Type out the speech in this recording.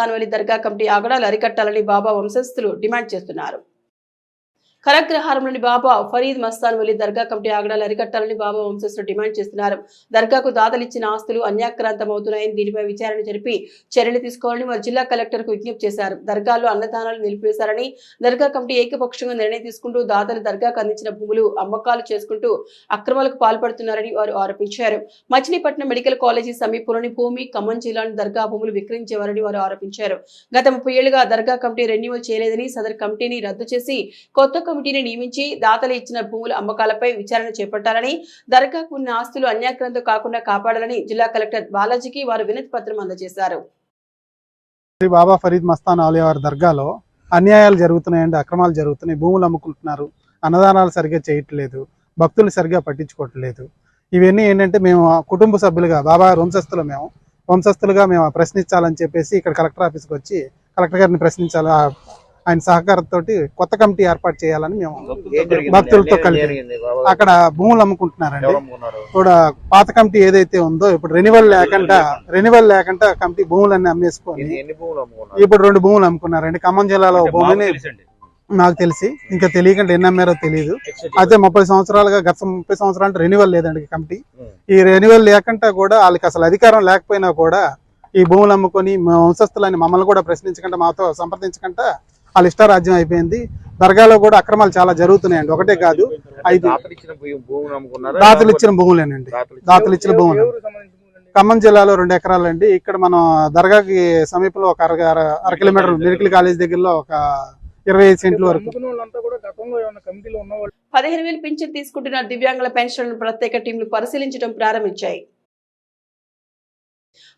మస్తాన్వలి దర్గా committee ఆగడాలు అరికట్టాలని బాబా వంశస్థులు డిమాండ్ చేస్తున్నారు. కరగ్రహారంలోని బాబా ఫరీద్ మస్తాన్ వలి దర్గా కమిటీ ఆగడాలు అరికట్టాలని బాబా వంశస్థులు డిమాండ్ చేస్తున్నారు. దర్గాకు దాతలిచ్చిన ఆస్తులు అన్యాక్రాంతమవుతున్నాయని దీనిపై విచారణ జరిపి చర్యలు తీసుకోవాలని వారు జిల్లా కలెక్టర్కు విజ్ఞప్తి చేశారు. దర్గాల్లో అన్నదానాలు నిలిపివేశారని దర్గా కమిటీ ఏకపక్షంగా నిర్ణయం తీసుకుంటూ దాతలు దర్గాకు అందించిన భూములు అమ్మకాలు చేసుకుంటూ అక్రమాలకు పాల్పడుతున్నారని వారు ఆరోపించారు. మచిలీపట్నం మెడికల్ కాలేజీ సమీపంలోని భూమి ఖమ్మం జిల్లాలోని దర్గా భూములు విక్రయించేవారని వారు ఆరోపించారు. గత ముప్పై ఏళ్ళుగా దర్గా కమిటీ రెన్యువల్ చేయలేదని సదర్ కమిటీని రద్దు చేసి కొత్త కమిటీని నియమించి దాతలు ఇచ్చిన భూముల అమ్మకాలపై విచారణ చేపట్టాలని దర్గాకు ఉన్న ఆస్తులు అన్యాక్రాంతం కాకుండా కాపాడాలని జిల్లా కలెక్టర్ బాలాజీకి వారు వినతి పత్రం అందజేశారు. శ్రీ బాబా ఫరీద్ మస్తాన్ ఆలయ వారి దర్గాలో అన్యాయాలు జరుగుతున్నాయండి అక్రమాలు జరుగుతున్నాయి భూములు అమ్ముకుంటున్నారు అన్నదానాలు సరిగ్గా చేయట్లేదు భక్తులు సరిగ్గా పట్టించుకోవట్లేదు. ఇవన్నీ ఏంటంటే మేము కుటుంబ సభ్యులుగా బాబా వంశస్థులు మేము వంశస్థులుగా మేము ప్రశ్నించాలని చెప్పేసి ఇక్కడ కలెక్టర్ ఆఫీస్కి వచ్చి కలెక్టర్ గారిని ప్రశ్నించాలి ఆయన సహకారంతో కొత్త కమిటీ ఏర్పాటు చేయాలని మేము భక్తులతో కలిపి అక్కడ భూములు అమ్ముకుంటున్నారండి. కూడా పాత కమిటీ ఏదైతే ఉందో ఇప్పుడు రెన్యువల్ లేకుండా రెన్యువల్ లేకుండా కమిటీ భూములన్నీ అమ్మేసుకొని ఎన్ని భూములు అమ్ముకున్నారు? ఇప్పుడు రెండు భూములు అమ్ముకున్నారండి. ఖమ్మం జిల్లాలో భూమిని నాకు తెలిసి ఇంకా తెలియకుండా ఎన్ని అమ్మారో తెలియదు అయితే ముప్పై సంవత్సరాలుగా గత ముప్పై సంవత్సరాలు రెన్యువల్ లేదండి కమిటీ. ఈ రెన్యువల్ లేకుండా కూడా వాళ్ళకి అసలు అధికారం లేకపోయినా కూడా ఈ భూములు అమ్ముకొని మా వంశస్థులని మమ్మల్ని కూడా ప్రశ్నించకుండా మాతో సంప్రదించకుండా వాళ్ళ ఇష్టారాజ్యం అయిపోయింది. దర్గాలో కూడా అక్రమాలు చాలా జరుగుతున్నాయండి. ఒకటే కాదు ఐదు దాతలు ఇచ్చిన భూములేనండి. దాతలు ఇచ్చిన- భూములు. ఖమ్మం జిల్లాలో రెండు ఎకరాలండి. ఇక్కడ మనం దర్గాకి సమీపంలో ఒక అర అర- కిలోమీటర్ మెడికల్ కాలేజ్ దగ్గరలో ఒక ఇరవై ఐదు సెంట్ల వరకు. అమ్ముకున్న వాళ్ళంతా కూడా గతంలో ఏమైనా కమిటీలో ఉన్న వాళ్ళు పదిహేను వేలు పింఛన్ తీసుకుంటున్న దివ్యాంగుల పెన్షన్లను ప్రత్యేక టీంలు పరిశీలించడం ప్రారంభించాయి.